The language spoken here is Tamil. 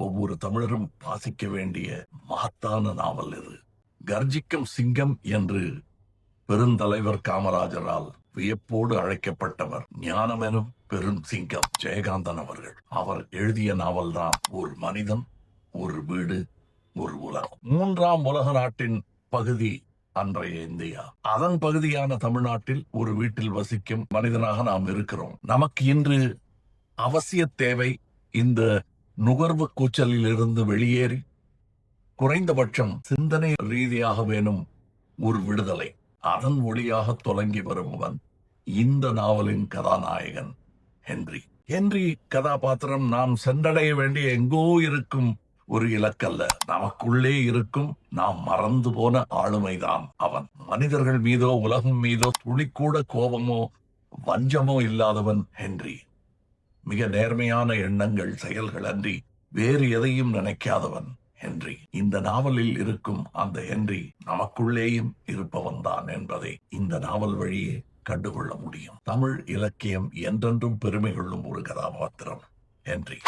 ஒவ்வொரு தமிழரும் வாசிக்க வேண்டிய மகத்தான நாவல் இது. கர்ஜிக்கும் சிங்கம் என்று பெருந்தலைவர் காமராஜரால் வியப்போடு அழைக்கப்பட்டவர் ஞானமெனும் பெரும் சிங்கம் ஜெயகாந்தன் அவர்கள். அவர் எழுதிய நாவல்தான் ஒரு மனிதன் ஒரு வீடு ஒரு உலகம். மூன்றாம் உலக நாட்டின் பகுதி அன்றைய இந்தியா. அதன் பகுதியான தமிழ்நாட்டில் ஒரு வீட்டில் வசிக்கும் மனிதனாக நாம் இருக்கிறோம். நமக்கு இன்று அவசிய தேவை இந்த நுகர்வு கூச்சலில் இருந்து வெளியேறி குறைந்தபட்சம் சிந்தனை ரீதியாக வேணும் ஒரு விடுதலை. அதன் ஒளியாக தொலங்கி வருபவன் இந்த நாவலின் கதாநாயகன் ஹென்றி. ஹென்றி கதாபாத்திரம் நாம் சென்றடைய வேண்டிய எங்கோ இருக்கும் ஒரு இலக்கல்ல. நமக்குள்ளே இருக்கும் நாம் மறந்து போன ஆளுமைதான் அவன். மனிதர்கள் மீதோ உலகம் மீதோ துளிக்கூட கோபமோ வஞ்சமோ இல்லாதவன் ஹென்றி. மிக நேர்மையான எண்ணங்கள் செயல்கள் அன்றி வேறு எதையும் நினைக்காதவன் ஹென்றி. இந்த நாவலில் இருக்கும் அந்த ஹென்றி நமக்குள்ளேயும் இருப்பவன் தான் என்பதை இந்த நாவல் வழியே கண்டுகொள்ள முடியும். தமிழ் இலக்கியம் என்றென்றும் பெருமை கொள்ளும் ஒரு கதாபாத்திரம் ஹென்றி.